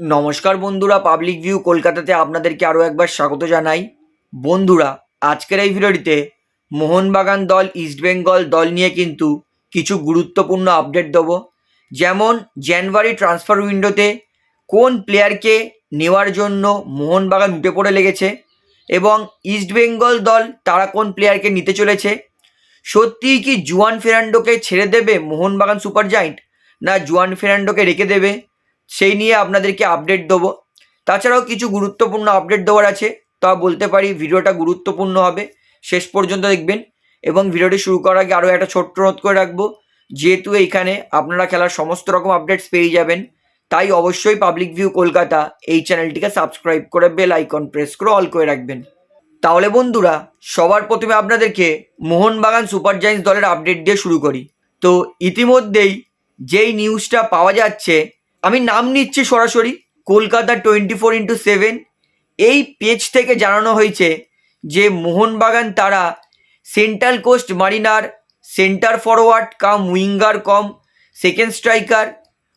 নমস্কার বন্ধুরা public view কলকাতাতে আপনাদেরকে আরও একবার স্বাগত জানাই। বন্ধুরা, আজকের এই ভিডিওটিতে মোহনবাগান দল ইস্টবেঙ্গল দল নিয়ে কিন্তু কিছু গুরুত্বপূর্ণ আপডেট দেবো। যেমন জানুয়ারি ট্রান্সফার উইন্ডোতে কোন প্লেয়ারকে নেওয়ার জন্য মোহনবাগান উঠে পড়ে লেগেছে এবং ইস্টবেঙ্গল দল তারা কোন প্লেয়ারকে নিতে চলেছে? সত্যিই কি জুয়ান ফেরান্ডোকে ছেড়ে দেবে মোহনবাগান সুপার জায়েন্ট, না জুয়ান ফেরান্ডোকে রেখে দেবে? সেই নিয়ে আপনাদেরকে আপডেট দেবো। তাছাড়াও কিছু গুরুত্বপূর্ণ আপডেট দেওয়ার আছে, তা বলতে পারি ভিডিওটা গুরুত্বপূর্ণ হবে। শেষ পর্যন্ত দেখবেন এবং ভিডিওটি শুরু করার আগে আরও একটা ছোট্ট নোট করে রাখব। যেহেতু এইখানে আপনারা খেলার সমস্ত রকম আপডেটস পেয়ে যাবেন, তাই অবশ্যই পাবলিক ভিউ কলকাতা এই চ্যানেলটিকে সাবস্ক্রাইব করে বেল আইকন প্রেস করে অল করে রাখবেন। তাহলে বন্ধুরা, সবার প্রথমে আপনাদেরকে মোহনবাগান সুপার জায়েন্টস দলের আপডেট দিয়ে শুরু করি। তো ইতিমধ্যেই যেই নিউজটা পাওয়া যাচ্ছে আমি নাম নিচ্ছি সরাসরি, Kolkata twenty four into seven এই পেজ থেকে জানানো হয়েছে যে মোহনবাগান তারা Central Coast Mariner centre forward cum winger cum second striker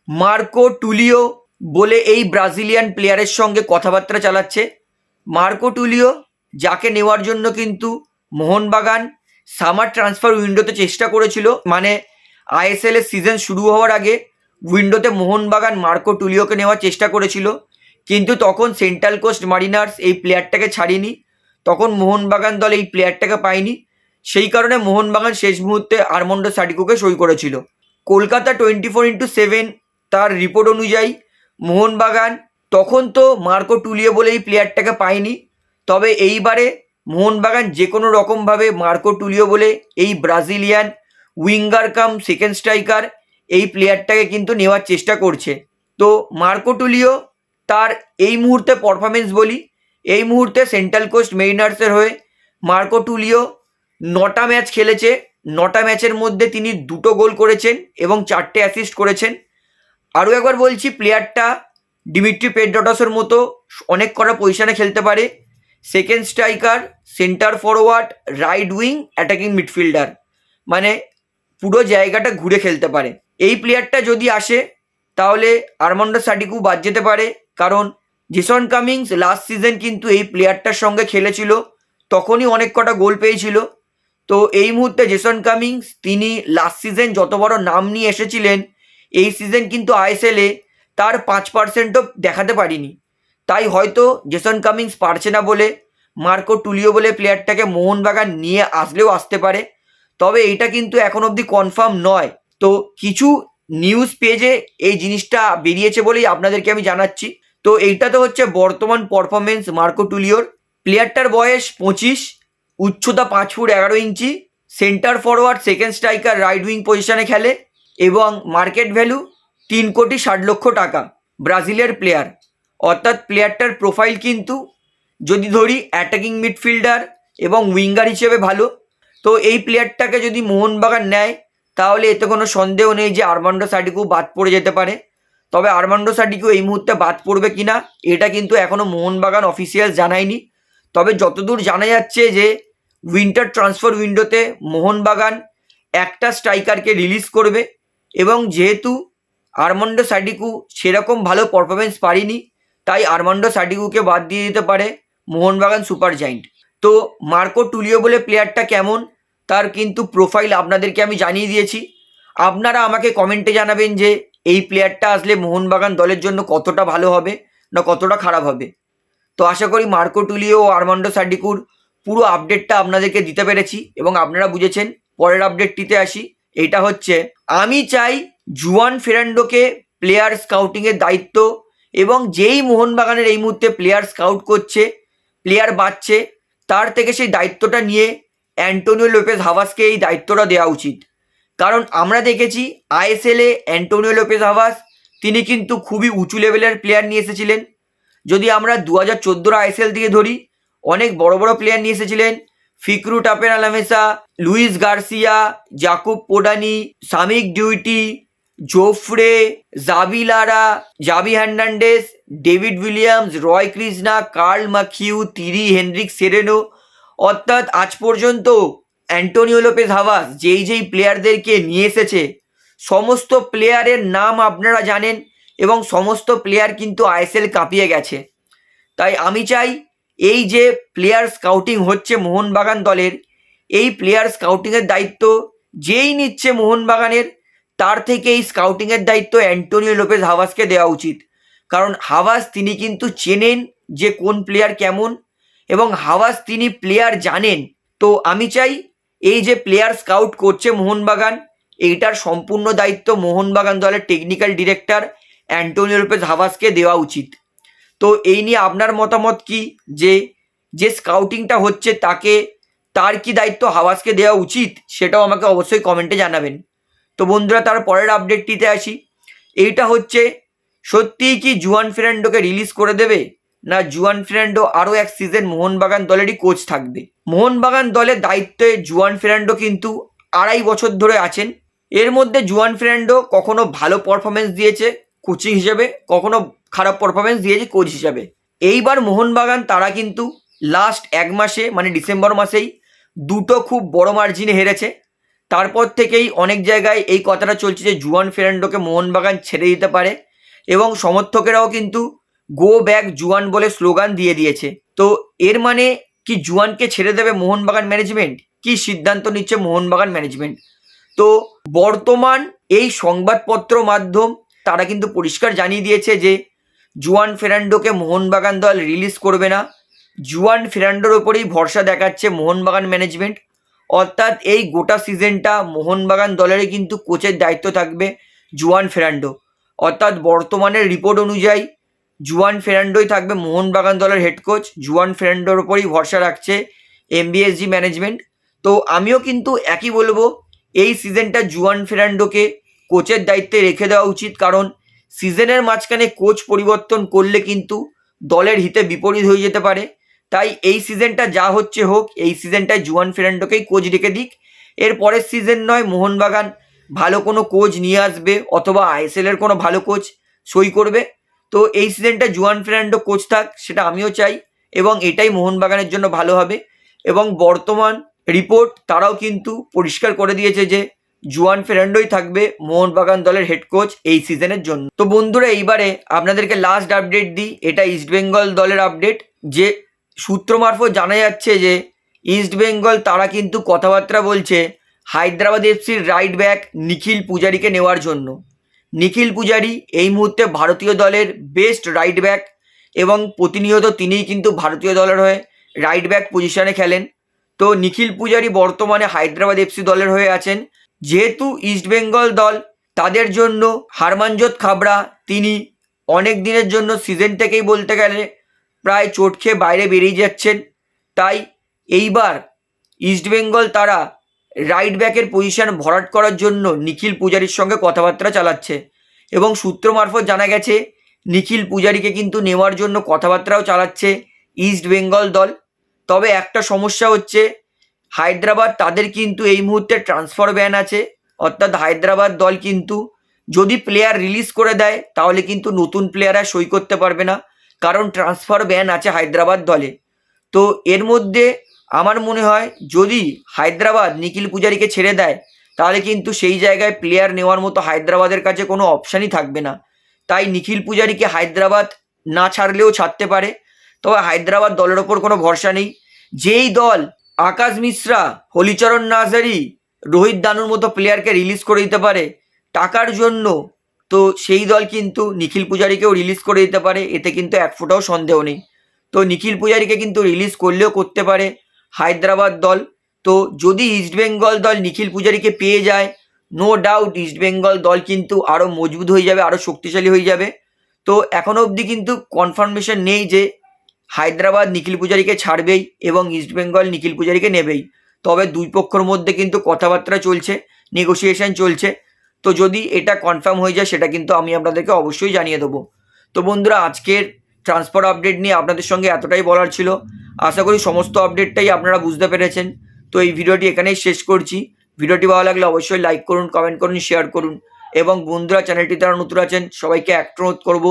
Marco Tulio বলে এই ব্রাজিলিয়ান প্লেয়ারের সঙ্গে কথাবার্তা চালাচ্ছে। মার্কো টুলিও যাকে নেওয়ার জন্য কিন্তু মোহনবাগান সামার ট্রান্সফার উইন্ডোতে চেষ্টা করেছিল মানে আইএসএল এর সিজন শুরু হওয়ার আগে উইন্ডোতে মোহনবাগান, মার্কো টুলিওকে নেওয়ার চেষ্টা করেছিল, কিন্তু তখন সেন্ট্রাল কোস্ট মারিনার্স এই প্লেয়ারটাকে ছাড়িনি, তখন মোহনবাগান দল এই প্লেয়ারটাকে পায়নি, সেই কারণে মোহনবাগান শেষ মুহূর্তে আরমন্ডো সাডিকোকে সই করেছিল। Kolkata twenty four into seven তার রিপোর্ট অনুযায়ী মোহনবাগান তখন তো মার্কো টুলিও বলে এই প্লেয়ারটাকে পায়নি, তবে এইবারে মোহনবাগান যে কোনো রকমভাবে মার্কো টুলিও বলে এই Brazilian winger cum second striker এই প্লেয়ারটাকে কিন্তু নেওয়ার চেষ্টা করছে। তো মার্কো টুলিও তার এই মুহূর্তে পারফরমেন্স বলি, এই মুহূর্তে সেন্ট্রাল কোস্ট মেরিনার্সের হয়ে মার্কো টুলিও নটা ম্যাচ খেলেছে। নটা ম্যাচের মধ্যে তিনি দুটো গোল করেছেন এবং চারটে অ্যাসিস্ট করেছেন। আরও একবার বলছি প্লেয়ারটা ডিমিট্রি পেড্রটাসের মতো অনেক কটা পজিশনে খেলতে পারে। Second striker centre forward right wing attacking midfielder মানে পুরো জায়গাটা ঘুরে খেলতে পারে। এই প্লেয়ারটা যদি আসে, তাহলে আরমন্ডো সাডিকু বাদ যেতে পারে। কারণ জেসন কামিংস লাস্ট সিজন কিন্তু এই প্লেয়ারটার সঙ্গে খেলেছিল। তখনই অনেক কটা গোল পেয়েছিল। তো এই মুহূর্তে জেসন কামিংস তিনি লাস্ট সিজন যত বড় নাম নিয়ে এসেছিলেন, এই সিজন কিন্তু আইএসএলে তার পাঁচ পার্সেন্টও দেখাতে পারিনি। তাই হয়তো জেসন কামিংস পারছে না বলে মার্কো টুলিও বলে প্লেয়ারটাকে মোহনবাগান নিয়ে আসলেও আসতে পারে। তবে এইটা কিন্তু এখন অবধি কনফার্ম নয়। তো কিছু নিউজ পেজে এই জিনিসটা বেরিয়েছে বলেই আপনাদেরকে আমি জানাচ্ছি। তো এইটা তো হচ্ছে বর্তমান পারফরমেন্স মার্কো টুলিওর। প্লেয়ারটার বয়স পঁচিশ, উচ্চতা পাঁচ ফুট এগারো inch centre forward second striker right wing পজিশনে খেলে এবং মার্কেট ভ্যালু তিন কোটি ষাট লক্ষ টাকা। ব্রাজিলের প্লেয়ার অর্থাৎ প্লেয়ারটার প্রোফাইল কিন্তু যদি ধরি অ্যাটাকিং মিডফিল্ডার এবং উইঙ্গার হিসেবে ভালো, তো এই প্লেয়ারটাকে যদি মোহনবাগান নেয় তাহলে এতে কোনো সন্দেহ নেই যে আরমান্ডো সাডিকু বাদ পড়ে যেতে পারে। তবে আরমান্ডো সাডিকু এই মুহূর্তে বাদ পড়বে কিনা, এটা কিন্তু এখনও মোহনবাগান অফিসিয়াল জানায়নি। তবে যতদূর জানা যাচ্ছে যে উইন্টার ট্রান্সফার উইন্ডোতে মোহনবাগান একটা স্ট্রাইকারকে রিলিজ করবে এবং যেহেতু আরমান্ডো সাডিকু সেরকম ভালো পারফরমেন্স পারিনি, তাই আরমান্ডো সাডিকুকে বাদ দিয়ে দিতে পারে মোহনবাগান সুপার জায়েন্ট। তো মার্কো টুলিও বলে প্লেয়ারটা কেমন? তার কিন্তু প্রোফাইল আপনাদেরকে আমি জানিয়ে দিয়েছি। আপনারা আমাকে কমেন্টে জানাবেন যে এই প্লেয়ারটা আসলে মোহনবাগান দলের জন্য কতটা ভালো হবে না কতটা খারাপ হবে। তো আশা করি মার্কো টুলিও ও আরমান্ডো সাডিকুর পুরো আপডেটটা আপনাদেরকে দিতে পেরেছি এবং আপনারা বুঝেছেন, পরের আপডেটটিতে আসি। এটা হচ্ছে, আমি চাই জুয়ান ফেরান্ডোকে প্লেয়ার স্কাউটিংয়ের দায়িত্ব এবং যেই মোহনবাগানের এই মুহূর্তে প্লেয়ার স্কাউট করছে প্লেয়ার বাড়ছে তার থেকে সেই দায়িত্বটা নিয়ে অ্যান্টোনিও লোপেজ হাভাসকে এই দায়িত্বটা দেওয়া উচিত। কারণ আমরা দেখেছি আইএসএলে অ্যান্টোনিও লোপেজ হাভাস, তিনি কিন্তু খুবই উঁচু লেভেলের প্লেয়ার নিয়ে এসেছিলেন। যদি আমরা দু হাজার চোদ্দোর আইএসএল থেকে ধরি, অনেক বড় বড় প্লেয়ার নিয়ে এসেছিলেন। Fikru Teferra Lemessa, Luis Garcia, Jakub Podany, Sameehg Doutie Jofre Javi Lara Javi Hernandez David Williams, Roy Krishna, Carl McHugh, Tiri Henrique Sereno অর্থাৎ আজ পর্যন্ত অ্যান্টোনিও লোপেজ হাভাস যেই যেই প্লেয়ারদেরকে নিয়ে এসেছে, সমস্ত প্লেয়ারের নাম আপনারা জানেন এবং সমস্ত প্লেয়ার কিন্তু আইএসএল কাঁপিয়ে গেছে। তাই আমি চাই এই যে প্লেয়ার স্কাউটিং হচ্ছে মোহনবাগান দলের, এই প্লেয়ার স্কাউটিংয়ের দায়িত্ব যেই নিচ্ছে মোহনবাগানের, তার থেকে এই স্কাউটিংয়ের দায়িত্ব অ্যান্টোনিও লোপেজ হাওয়াসকে দেওয়া উচিত। কারণ হাওয়াস তিনি কিন্তু চেনেন যে কোন প্লেয়ার কেমন এবং হাওয়াস তিনি প্লেয়ার জানেন। তো আমি চাই এই যে প্লেয়ার স্কাউট করছে মোহনবাগান, এইটার সম্পূর্ণ দায়িত্ব মোহনবাগান দলের টেকনিক্যাল ডিরেক্টর অ্যান্টোনিও লোপেজ হাওয়াসকে দেওয়া উচিত। তো এই নিয়ে আপনার মতামত কি? যে যে স্কাউটিংটা হচ্ছে তাকে, তার কি দায়িত্ব হাওয়াসকে দেওয়া উচিত? সেটাও আমাকে অবশ্যই কমেন্টে জানাবেন। তো বন্ধুরা, তার পরের আপডেটটিতে আসি। এইটা হচ্ছে, সত্যিই কি জুয়ান ফেরান্ডোকে রিলিজ করে দেবে? না জুয়ান ফেরান্ডো আরও এক সিজন মোহনবাগান দলেরই কোচ থাকবে। মোহনবাগান দলের দায়িত্বে জুয়ান ফেরান্ডো কিন্তু আড়াই বছর ধরে আছেন। এর মধ্যে জুয়ান ফেরান্ডো কখনো ভালো পারফরমেন্স দিয়েছে কোচিং হিসেবে, কখনো খারাপ পারফরমেন্স দিয়েছে কোচ হিসাবে। এইবার মোহনবাগান তারা কিন্তু লাস্ট এক মাসে মানে ডিসেম্বর মাসেই দুটো খুব বড় মার্জিনে হেরেছে। তারপর থেকেই অনেক জায়গায় এই কথাটা চলছে যে জুয়ান ফেরান্ডোকে মোহনবাগান ছেড়ে দিতে পারে এবং সমর্থকেরাও কিন্তু গো ব্যাক জুয়ান বলে স্লোগান দিয়ে দিয়েছে। তো এর মানে কি জুয়ানকে ছেড়ে দেবে মোহনবাগান ম্যানেজমেন্ট কি সিদ্ধান্ত নিচ্ছে মোহনবাগান ম্যানেজমেন্ট তো বর্তমান এই সংবাদপত্র মাধ্যম তারা কিন্তু পরিষ্কার জানিয়ে দিয়েছে যে জুয়ান ফেরান্ডোকে মোহনবাগান দল রিলিজ করবে না। জুয়ান ফেরান্ডোর ওপরেই ভরসা দেখাচ্ছে মোহনবাগান ম্যানেজমেন্ট অর্থাৎ এই গোটা সিজনটা মোহনবাগান দলেরই কিন্তু কোচের দায়িত্ব থাকবে জুয়ান ফেরান্ডো। অর্থাৎ বর্তমানের রিপোর্ট অনুযায়ী জুয়ান ফেরান্ডোই থাকবে মোহনবাগান দলের হেড কোচ জুয়ান ফেরান্ডোর ওপরেই ভরসা রাখছে এমবিএসজি ম্যানেজমেন্ট তো আমিও কিন্তু একই বলব, এই সিজনটা জুয়ান ফেরান্ডোকে কোচের দায়িত্বে রেখে দেওয়া উচিত। কারণ সিজনের মাঝখানে কোচ পরিবর্তন করলে কিন্তু দলের হিতে বিপরীত হয়ে যেতে পারে। তাই এই সিজনটা যা হচ্ছে হোক, এই সিজনটায় জুয়ান ফেরান্ডোকেই কোচ রেখে দিক। এর পরের সিজন নয়, মোহনবাগান ভালো কোনো কোচ নিয়ে আসবে অথবা আইএসএল এর কোনো ভালো কোচ সই করবে। তো এই সিজনটা জুয়ান ফেরান্ডো কোচ থাক, সেটা আমিও চাই এবং এটাই মোহনবাগানের জন্য ভালো হবে। এবং বর্তমান রিপোর্ট তারাও কিন্তু পরিষ্কার করে দিয়েছে যে জুয়ান ফেরান্ডোই থাকবে মোহনবাগান দলের হেড কোচ এই সিজনের জন্য। তো বন্ধুরা, এইবারে আপনাদেরকে লাস্ট আপডেট দিই। এটা ইস্টবেঙ্গল দলের আপডেট যে সূত্র মারফত জানা যাচ্ছে যে ইস্টবেঙ্গল তারা কিন্তু কথাবার্তা বলছে হায়দ্রাবাদ এফসির রাইট ব্যাক নিখিল পূজারীকে নেওয়ার জন্য। নিখিল পূজারি এই মুহূর্তে ভারতীয় দলের বেস্ট রাইট ব্যাক এবং প্রতিনিয়ত তিনিই কিন্তু ভারতীয় দলের হয়ে রাইট ব্যাক পজিশনে খেলেন। তো নিখিল পূজারি বর্তমানে হায়দ্রাবাদ এফসি দলের হয়ে আছেন। যেহেতু ইস্টবেঙ্গল দল, তাদের জন্য হারমানজোত খাবড়া তিনি অনেক দিনের জন্য সিজন থেকেই বলতে গেলে প্রায় চোট খেয়ে বাইরে বেরিয়ে যাচ্ছেন। তাই এইবার ইস্টবেঙ্গল তারা রাইট ব্যাকের পজিশন ভরাট করার জন্য নিখিল পূজারির সঙ্গে কথাবার্তা চালাচ্ছে। এবং সূত্র মারফত জানা গেছে, নিখিল পূজারিকে কিন্তু নেওয়ার জন্য কথাবার্তাও চালাচ্ছে ইস্ট বেঙ্গল দল। তবে একটা সমস্যা হচ্ছে, হায়দ্রাবাদ তাদের কিন্তু এই মুহূর্তে ট্রান্সফার ব্যান আছে। অর্থাৎ হায়দ্রাবাদ দল কিন্তু যদি প্লেয়ার রিলিজ করে দেয়, তাহলে কিন্তু নতুন প্লেয়াররা সই করতে পারবে না। কারণ ট্রান্সফার ব্যান আছে হায়দ্রাবাদ দলে। তো এর মধ্যে আমার মনে হয় যদি হায়দ্রাবাদ নিখিল পূজারিকে ছেড়ে দেয়, তাহলে কিন্তু সেই জায়গায় প্লেয়ার নেওয়ার মতো হায়দ্রাবাদের কাছে কোনো অপশানই থাকবে না। তাই নিখিল পূজারিকে হায়দ্রাবাদ না ছাড়লেও ছাড়তে পারে। তবে হায়দ্রাবাদ দলের ওপর কোনো ভরসা নেই। যেই দল আকাশ মিশ্রা, হলিচরণ নাজারি রোহিত দানুর মতো প্লেয়ারকে রিলিজ করে দিতে পারে, টাকার জন্য তো সেই দল কিন্তু নিখিল পূজারিকেও রিলিজ করে দিতে পারে। এতে কিন্তু এক ফোঁটাও সন্দেহ নেই। তো নিখিল পূজারিকে কিন্তু রিলিজ করলেও করতে পারে। হায়দ্রাবাদ দল। তো যদি ইস্টবেঙ্গল দল নিখিল পূজারিকে পেয়ে যায় নো ডাউট ইস্টবেঙ্গল দল কিন্তু আরও মজবুত হয়ে যাবে আরও শক্তিশালী হয়ে যাবে। তো এখনও অবধি কিন্তু কনফার্মেশন নেই যে হায়দ্রাবাদ নিখিল পূজারিকে ছাড়বেই এবং ইস্টবেঙ্গল নিখিল পূজারীকে নেবেই। তবে দুই পক্ষর মধ্যে কিন্তু কথাবার্তা চলছে নেগোসিয়েশন চলছে। তো যদি এটা কনফার্ম হয়ে যায়, সেটা কিন্তু আমি আপনাদেরকে অবশ্যই জানিয়ে দেবো। তো বন্ধুরা, আজকের ট্রান্সফার আপডেট নিয়ে আপনাদের সঙ্গে এতটাই বলার ছিল। আশা করি সমস্ত আপডেটটাই আপনারা বুঝতে পেরেছেন। তো এই ভিডিওটি এখানেই শেষ করছি। ভিডিওটি ভালো লাগলে অবশ্যই লাইক করুন কমেন্ট করুন শেয়ার করুন এবং বন্ধুরা চ্যানেলটি তারা নতুন আছেন, সবাইকে একটা অনুরোধ করব।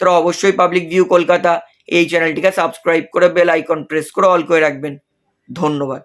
তারা অবশ্যই পাবলিক ভিউ কলকাতা এই চ্যানেলটিকে সাবস্ক্রাইব করে বেল আইকন প্রেস করে অল করে রাখবেন। ধন্যবাদ।